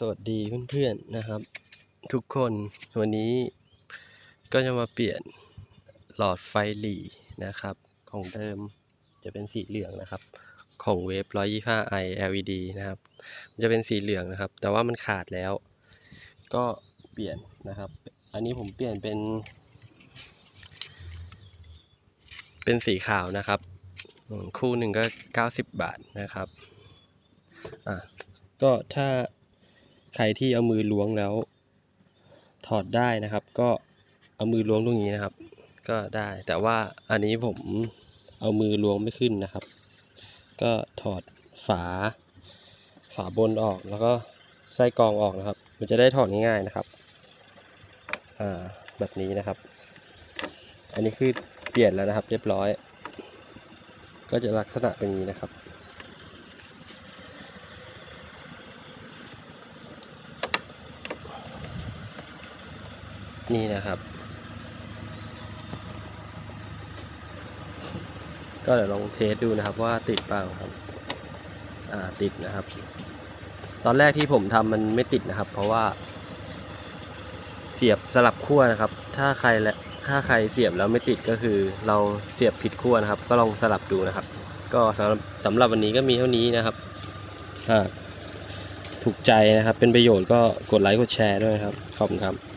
สวัสดีเพื่อนๆนะครับ ทุกคนวันนี้ก็จะมาเปลี่ยนหลอดไฟหลีนะครับ ของเดิมจะเป็นสีเหลืองนะครับ ของเวฟ 125i LED นะครับ มันจะเป็นสีเหลืองนะครับ แต่ว่ามันขาดแล้ว ก็เปลี่ยนนะครับ อันนี้ผมเปลี่ยนเป็น เป็นสีขาวนะครับ คู่หนึ่งก็ 90 บาทนะครับอะก็ถ้า ใครที่เอามือล้วงแล้ว ถอดได้นะครับ ก็เอามือล้วงตรงนี้นะครับ ก็ได้แต่ว่าอันนี้ผมเอามือล้วงไม่ขึ้นนะครับ ก็ถอดฝา ฝาบนออกแล้วก็ไส้กรองออกนะครับ มันจะได้ถอดง่ายๆนะครับอ่าแบบนี้นะครับ อันนี้คือเปลี่ยนแล้วนะครับ เรียบร้อย ก็จะลักษณะเป็นนี้นะครับ นี่นะครับ ก็เดี๋ยวลองเทสดูนะครับว่าติดเปล่าครับ อ่าติดนะครับ ตอนแรกที่ผมทำมันไม่ติดนะครับ เพราะว่า เสียบสลับขั้วนะครับ ถ้าใครและถ้าใครเสียบแล้วไม่ติดก็คือ เราเสียบผิดขั้วนะครับ ก็ลองสลับดูนะครับ ก็สำหรับสำหรับวันนี้ก็มีเท่านี้นะครับอ่าถูกใจนะครับ เป็นประโยชน์ก็กดไลค์กดแชร์ด้วยนะครับ ขอบคุณครับ